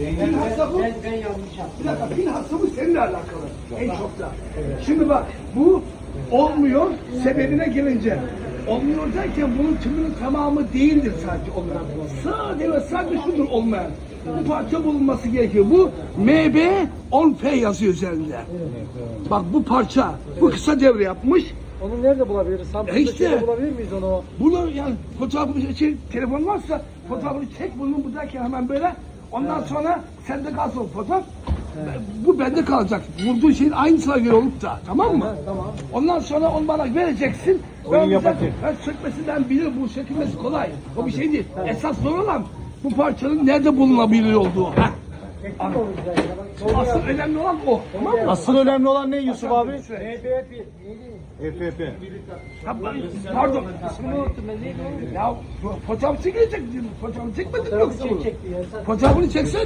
Bilhassa bu, Ben, ben yanlış yaptım. bir dakika, bilhassa bu seninle alakalı. En çok da. Şimdi bak, bu olmuyor sebebine gelince. Olmuyor derken bunun tümünün tamamı değildir sadece olmayan. Sadece ve sadece şudur olmayan. Bu parça bulunması gerekiyor. Bu MB 10F yazıyor üzerinde. Bak bu parça, bu kısa devre yapmış. Onu nerede bulabiliriz? Samsun'da E işte. bulabilir miyiz onu? Bunu yani fotoğrafını için telefon varsa fotoğrafını çek bunu buradayken hemen böyle. Ondan sonra sende kalsın fotoğraf. Bu bende kalacak. Vurduğun şeyin aynısına göre olup da tamam mı? tamam. Ondan sonra onu bana vereceksin. Oyun Ben, yapacak. ben sökmesinden bilir bu sökülmesi kolay. O bir şey değil. Esas zor olan bu parçanın nerede bulunabilir olduğu. Heh. Asıl önemli olan o. Tamam mı? Asıl önemli olan ne Yusuf abi? FFP. Ha, ben- Pardon. İsmini unuttum ben neydi o? Ya fo- fotoğraf çekecek. Fotoğraf çekmedin mi yoksa bunu? Fotoğrafını çeksene.